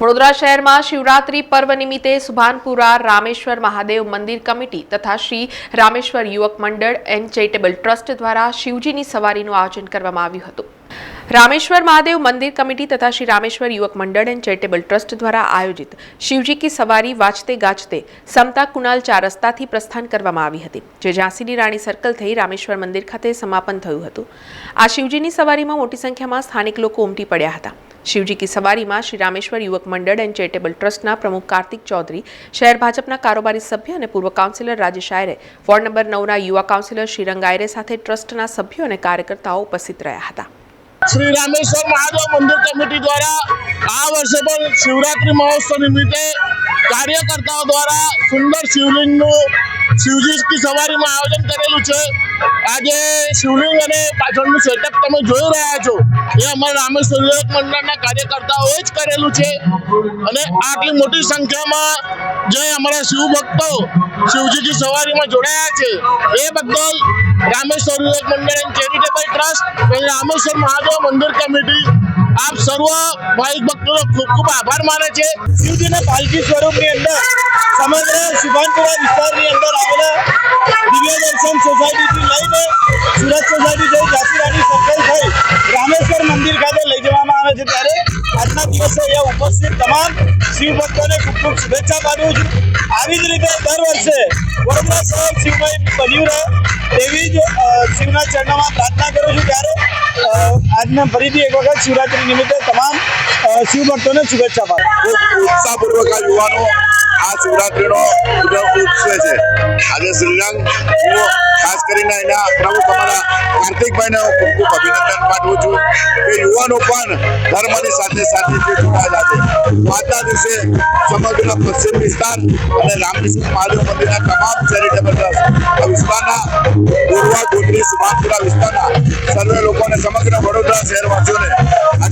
વડોદરા શહેરમાં શિવરાત્રી પર્વ નિમિત્તે સુભાનપુરા, રામેશ્વર મહાદેવ મંદિર કમિટી તથા શ્રી રામેશ્વર યુવક મંડળ એન્ડ ચેરિટેબલ ટ્રસ્ટ દ્વારા શિવજીની સવારીનું આયોજન કરવામાં આવ્યું હતું. રામેશ્વર મહાદેવ મંદિર કમિટી તથા શ્રી રામેશ્વર યુવક મંડળ એન્ડ ચેરિટેબલ ટ્રસ્ટ દ્વારા આયોજિત શિવજી કી સવારી વાંચતે ગાજતે સમતા કુણાલ ચાર રસ્તાથી પ્રસ્થાન કરવામાં આવી હતી, જે ઝાંસીની રાણી સર્કલ થઈ રામેશ્વર મંદિર ખાતે સમાપન થયું હતું. આ શિવજીની સવારીમાં મોટી સંખ્યામાં સ્થાનિક લોકો ઉમટી પડ્યા હતા. શિવજી કી સવારીમાં શ્રી રામેશ્વર યુવક મંડળ એન્ડ ચેરિટેબલ ટ્રસ્ટના પ્રમુખ કાર્તિક ચૌધરી, શહેર ભાજપના કારોબારી સભ્ય અને પૂર્વ councillor Rajesh Ayre, ward number નવના યુવા કાઉન્સિલર શ્રીરંગ આયરે સાથે ટ્રસ્ટના સભ્યો અને કાર્યકર્તાઓ ઉપસ્થિત રહ્યા હતા. શ્રી રામેશ્વર મહાદેવ મંદિર કમિટી દ્વારા આ વર્ષે પણ શિવરાત્રી મહોત્સવ નિમિત્તે કાર્યકર્તાઓ દ્વારા સુંદર શિવલિંગનું શિવજીની સવારીમાં આયોજન કરેલું છે. આજે શિવલિંગ અને પાછળનું સેટઅપ તમે જોઈ રહ્યા છો. એ અમારા રામેશ્વર યુવક મંડળના કાર્યકર્તાઓએ જ કરેલું છે. અને આટલી મોટી સંખ્યામાં જે અમારા શિવ ભક્તો શિવજીની સવારીમાં જોડાયા છે, એ બદલ રામેશ્વર યુવક મંડળ એન્ડ ચેરિટેબલ ટ્રસ્ટ અને રામેશ્વર મહાદેવ મંદિર કમિટી આપ સર્વ ભાઈ ભક્તોનો ખૂબ ખૂબ આભાર માને છે. શિવજીના પાલકી સ્વરૂપની અંદર સમગ્ર શિવાનપુરા વિસ્તારની અંદર આવેલા દિવ્ય દર્શન સોસાયટીથી લઈને સુરત સોસાયટી જઈ ઝાંસી રાણી સર્કલ થઈ રામેશ્વર મંદિર ખાતે લઈ જવામાં આવે છે ત્યારે આજના દિવસે અહીંયા ઉપસ્થિત તમામ શિવ ભક્તોને ખૂબ ખૂબ શુભેચ્છા પાઠવું છું. આવી જ રીતે દર વર્ષે વડોદરા શહેર શિવમય બન્યું રહે તેવી જ શિવના ચરણોમાં પ્રાર્થના કરું છું ત્યારે આજના ફરીથી એક વખત શિવરાત્રી નિમિત્તે તમામ શિવ ભક્તોને શુભેચ્છા પાઠવું ઉત્સાહપૂર્વક આ યુવાનો આ શિવરાત્રીનો ઉજવ છે. આજે શ્રીરંગ કાર્તિકભાઈને હું ખૂબ ખૂબ અભિનંદન પાઠવું છું કે યુવાનો પણ ધર્મની સાથે સાથે જે જોડાયેલા છે. આજના દિવસે સમગ્ર પશ્ચિમ વિસ્તાર અને રામેશ્વર મહાદેવ મંદિરના તમામ ચેરિટેબલ ટ્રસ્ટ વિસ્તારના પૂર્વા ગોત્રી સુભાનપુરા વિસ્તારના સર્વે લોકોને સમગ્ર વડોદરા શહેરવાસીઓને